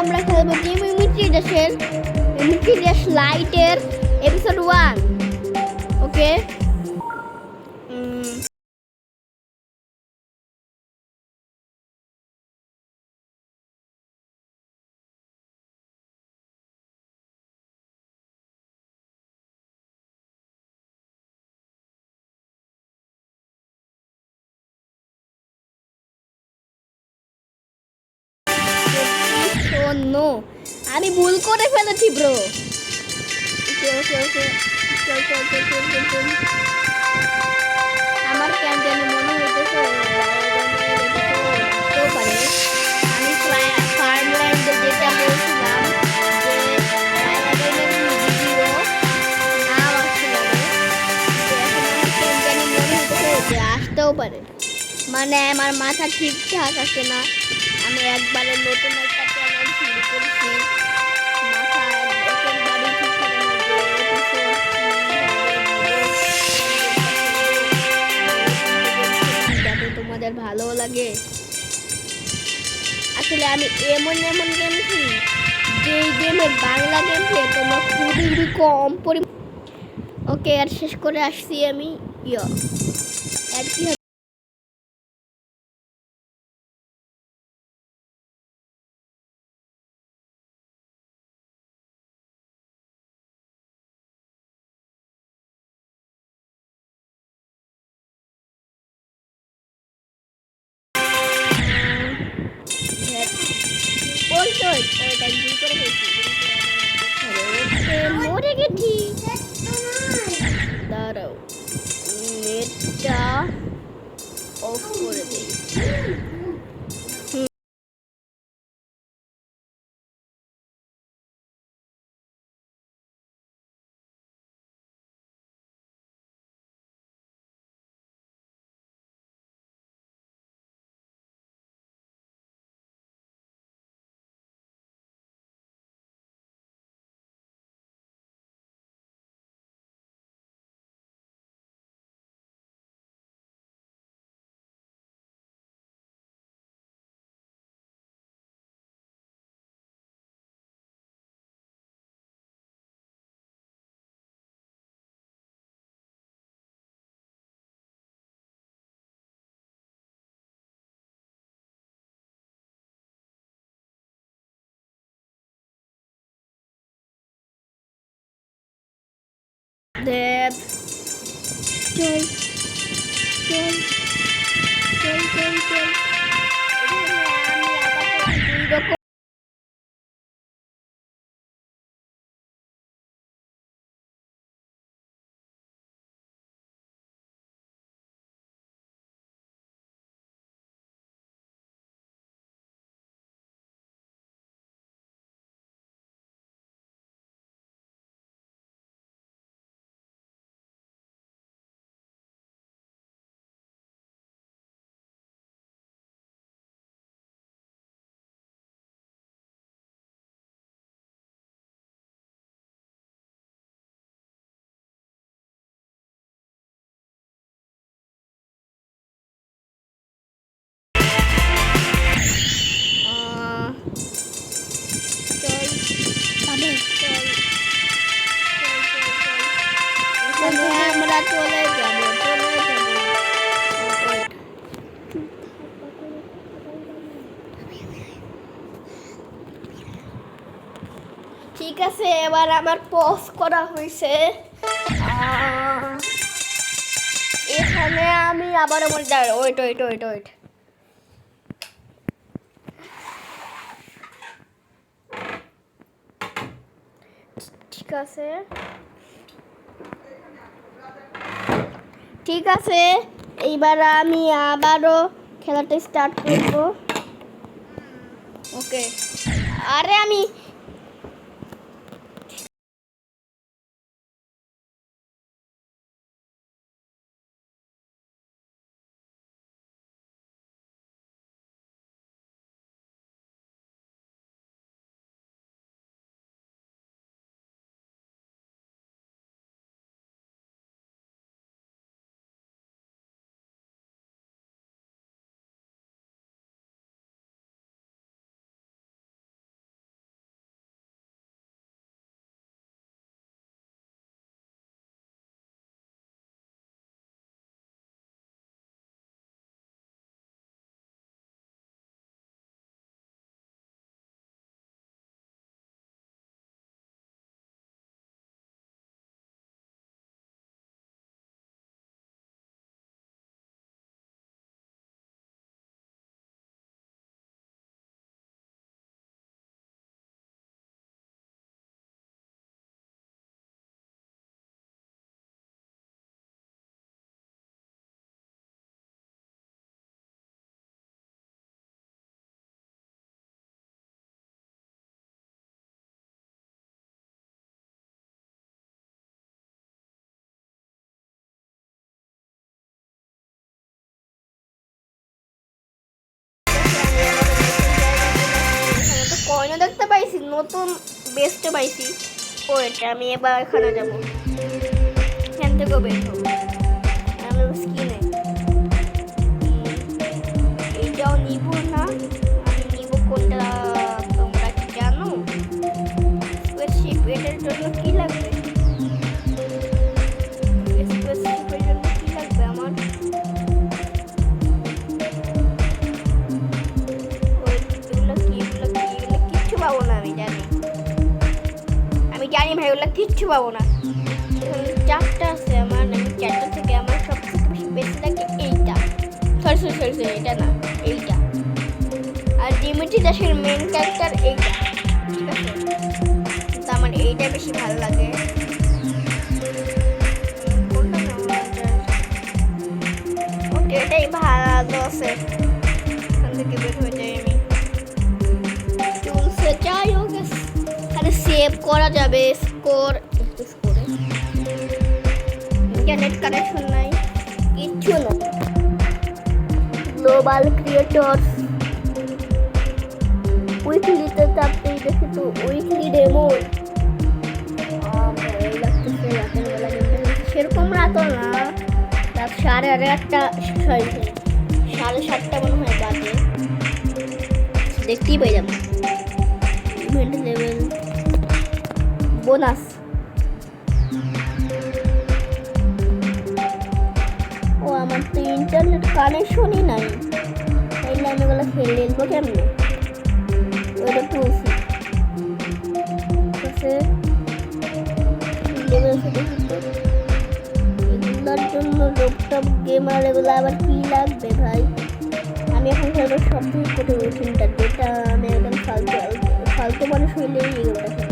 আমরা খেলব game Geometry ড্যাশের ইমিট্রি ড্যাশ লাইটের এপিসোড ওয়ান ওকে আমি ভুল করে ফেলেছি ব্রো আমার কেন জানি মনে হইতেছে আমি ফার্ম ল্যান্ডে যেটা বলছিলাম আসতেও পারে। মানে আমার মাথা ঠিকঠাক আছে না আমি একবারে নতুন লাগে। আসলে আমি এমন এমন গেম খেলি যে গেমের বাংলা গেম খেলে তোমরা খুবই কম পরি ওকে, আর শেষ করে আসছি আমি। ইয়া, আর কি দেব চল চল চল চল চল এখানে আমি আমরা চলে যাব চলে ঠিক আছে, এবার আমার পজ করা হয়েছে। এখানে আমি আবার আমার ওয়েট ওয়েট ওয়েট ওয়েট ঠিক আছে। ঠিক আছে এইবার আমি আবারও খেলাটা স্টার্ট করব। ওকে আরে আমি ময়না দেখতে পাইছি, নতুন বেস্টে পাইছি। ও এটা, আমি এবার এখানে যাব। এখান থেকেও বের হব। আমি জানি ভাই, ওগুলো কিচ্ছু পাবো না। চারটা আছে আমার, আমি চারটা থেকে আমার সবথেকে বেশি বেশি লাগে এইটা। সরি সরি সরি সরি এটা না, এইটা। আর ডিমিটি দাসের মেন ক্যারেক্টার এইটা। ঠিক আছে? কিন্তু আমার এইটা বেশি ভালো লাগে। এটাই ভালো আছে। এখান থেকে বের হয়ে সেভ করা যাবে স্কোর একটু স্কোরে ইন্টারনেট কানেকশন নাই, কিচ্ছু না। গ্লোবাল ক্রিয়েটর উইকলিতে চাপতেই দেখি তো উইকলি ডেমো সেরকম রাতও না। রাত সাড়ে আটটা সরি সাড়ে সাতটা মনে হয় বাজে। দেখতেই পাই যাব। Level bonus. ও, আমার তো ইন্টারনেট কানেকশনই নাই। তাইলে আমি ওগুলো খেলে নিবো কেমনে? ওটা তুলছি এগুলোর এগুলো আবার কি লাগবে ভাই? আমি এখন সব থেকে রুটিনটা যেটা আমি একদম ফালতু ফালতু মানুষ হইলেই এগুলোটা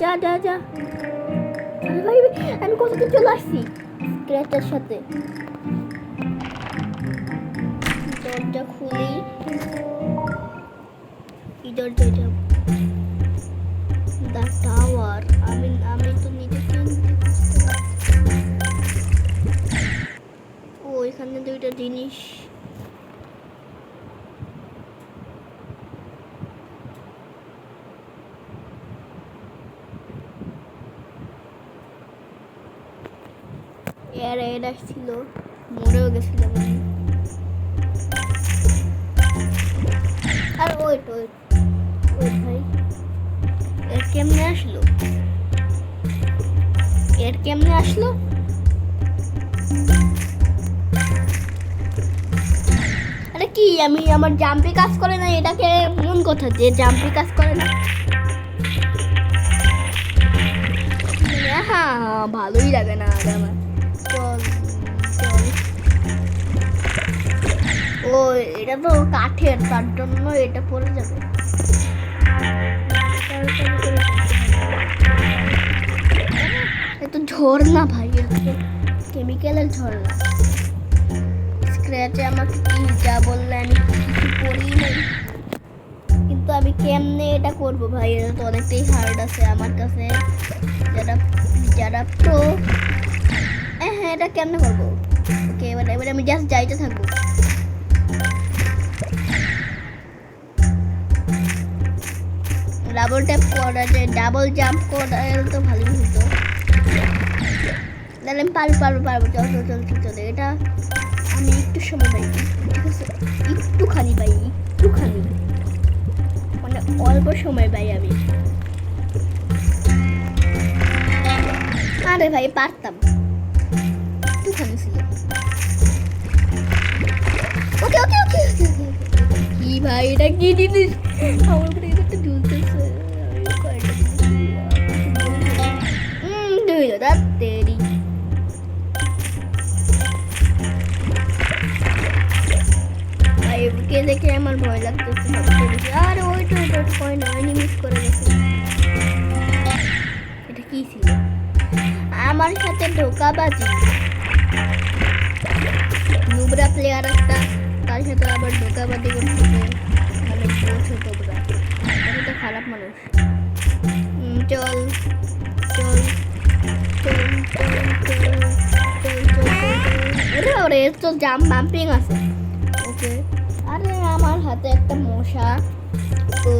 যা যা যা। ভাই আমি কোথাতে চলে আসছি? স্ক্র্যাচের সাথে। দরজা খুলি। কি দরজা যাব দ্য টাওয়ার আমি আমি তো নিজেকে ও, এখানে দুইটা জিনিস। এর আসছিল মরেও গেছিল আর ওয়েট ওয়েট ওয়েট ভাই। এর কেমনে আসলো? এর কেমনে আসলো? আরে কি, আমি আমার জাম্পি কাজ করে না, এটাকে মন কথা যে জাম্পি কাজ করে না। হ্যাঁ হ্যাঁ ভালোই লাগে না আমার। ও, এটা তো কাঠের, তার জন্য এটা পড়ে যাবে। এত ঝর্ণা ভাই কেমিক্যালের ঝর্ণা স্ক্র্যাচে আমাকে কি যা বললে আমি কিছু করি নাই। কিন্তু আমি কেমনে এটা করব ভাই? এটা তো অনেকটাই হার্ড আছে আমার কাছে। যারা যারা প্রো হ্যাঁ হ্যাঁ এটা কেমনে করব? ওকে এবার এবার আমি জাস্ট যাইতে থাকব। ডাবল ট্যাপ করা যায় ডাবল জাম্প করা তো ভালোই হতো। তাহলে আমি পারব পারব পারব, চল চল চল চল এটা আমি একটু সময় পাই ঠিক আছে? একটুখানি পাই একটুখানি। মানে অল্প সময় পাই আমি। আরে ভাই, পারতাম। একটুখানি ছিল। ওকে ওকে ওকে। কি ভাই, এটা কি জিনিস? আমার ওকে দেখে আমার ভয় লাগতেছে সবচেয়ে। আরে ওয়েট হয় মিস করে গেছে এটা কি ছিল আমার সাথে নুবরা প্লেয়ার একটা তার সাথে আবার ঢোকাবাজি করতেছে মানে খারাপ মানুষ চল চল ওরে এর তো জাম বাম্পিং আছে। ওকে। আরে আমার হাতে একটা মশা। ও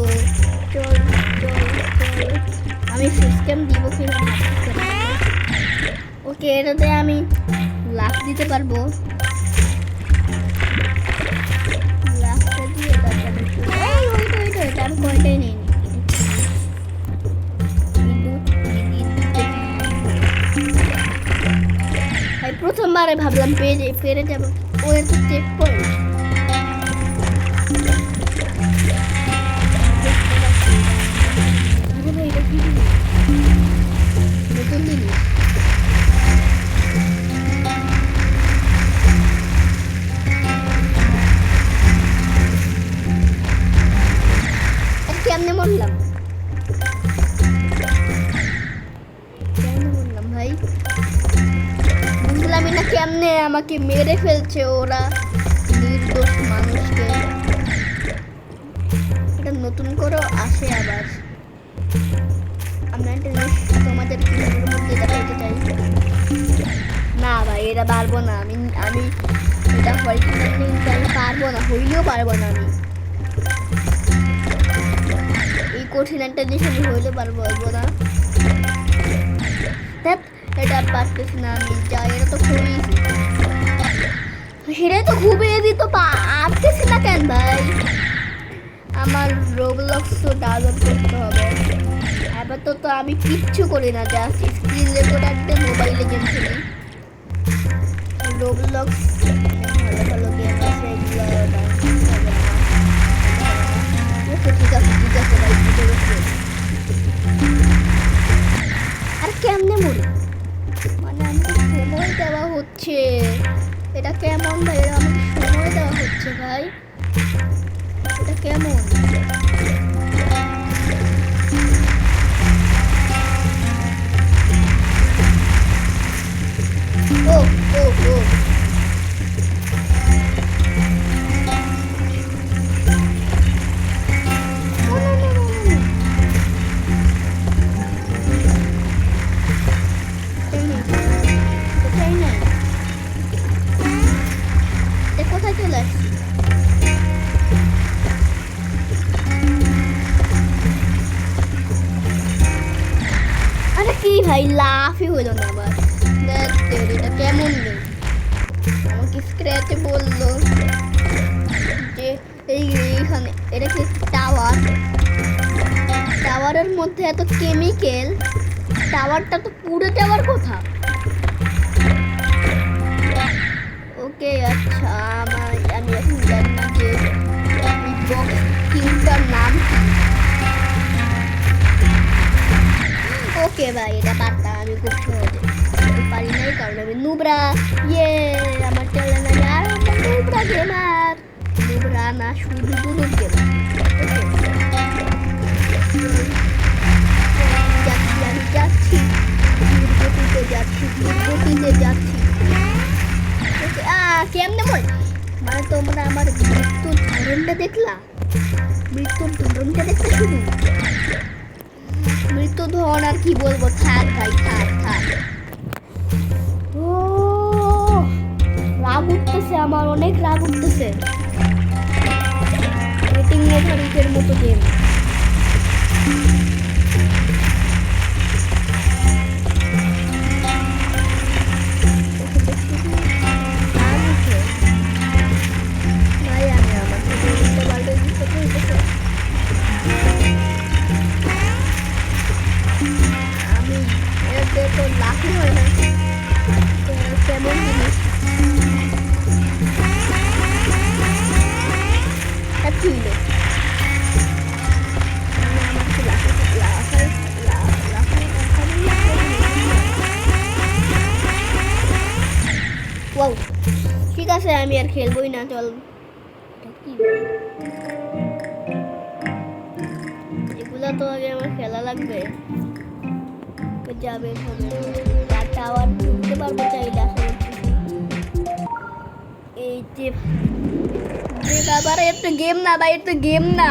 চল চল চল। আমি সিস্টেম দিব কি না ওকে এটাতে আমি লাফ দিতে পারব। লাফটা দিয়ে তারপরে এই ওইটা ওইটা ওইটা আমি কয়টাই নেই প্রথমবারে ভাবলাম পেরে পেরে যাব। ওদের তো চেক পয়েন্ট মেরে ফেলছে ওরা নির্দোষ মানুষকে। এটা নতুন করে আসে আবার। আমরা একটা জিনিস তোমাদের মধ্যে দেখাইতে চাই? না ভাই, এটা পারব না। আমি আমি এটা কিন্তু আমি পারব না, হইলেও পারব না আমি। এই কঠিন একটা জিনিস আমি হইলে পারব না। এটা পারতেছি না আমি। যাই এটা তো খুবই সেটাই তো খুবই ইজি তো পারতেছি না কেন ভাই? আমার রোবলক্স তো ডাউনলোড করতে হবে। এবার তো আমি কিচ্ছু করি না জাস্ট স্ক্রিন রেকর্ডারতে মোবাইলে গেম খেলি রোবলক্স ভালো ভালো গেম আছে, এগুলো ঠিক আছে ঠিক আছে আর কেমনে মরি? মানে আমাকে সময় দেওয়া হচ্ছে। ഇതൊക്കെ ആകുമ്പം വെള്ളം നമ്മൾ ദഹിച്ചതായി ഇതൊക്കെ മൂന്ന് ഓ ഓ ഓ এই এইখানে, এটা কি টাওয়ার? টাওয়ারের মধ্যে এত কেমিক্যাল, টাওয়ারটা তো পুড়ে যাওয়ার কথা। ওকে আচ্ছা আমি এখন জানি না যে কিংটার নাম। ওকে ভাই, এটা পারতাম, আমি খুব সহজে পারি নাই, কারণ আমি নুবরা। ইয়ে আমার চ্যানেল আমি আর নুবরা গেমার না শুধু দুধ যাচ্ছি মানে? মৃত্যুর মৃত্যু ধরন আর কি বলব? থাক ভাই, থাক থাক। ও, রাগ উঠতেছে আমার, অনেক রাগ উঠতেছে। মোটারিকের মতো গেম ওয়াও ঠিক আছে, আমি আর খেলবই না, চল। কি? তো আগে আমার খেলা লাগবে। যাবে টাওয়ার ঢুকতে পারব চাইলে আশা এই যে বাবার একটু গেম না, ভাই, একটু গেম না।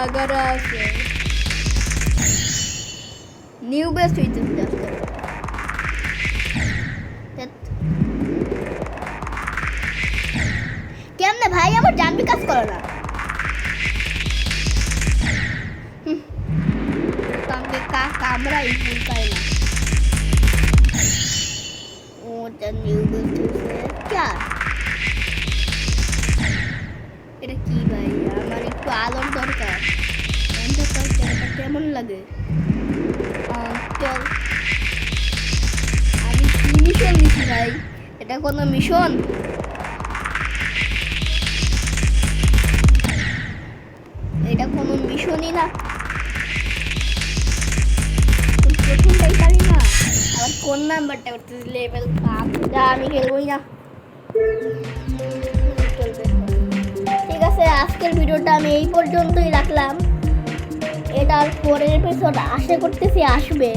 বাগারা আছে। নিউ বেস্ট হইতেছে কেমনে ভাই, আমার জানবি কাজ করো না। কামড়াই ভুল পাই না। ওটা নিউ বেস্ট হয়েছে ক্যা এটা কি ভাই? আমার একটু আলোর দরকার। পারছি কেমন লাগে? চল। আমি কি মিশন দিছি ভাই? এটা কোনো মিশন? এটা কোনো মিশনই না। প্রথমটাই পারি না? আবার কোন নাম্বারটা করতে লেভেল আমি খেলবই না। আছে আজকের ভিডিওটা আমি এই পর্যন্তই রাখলাম। এটার পরের এপিসোড আশা করতেছি আসবে।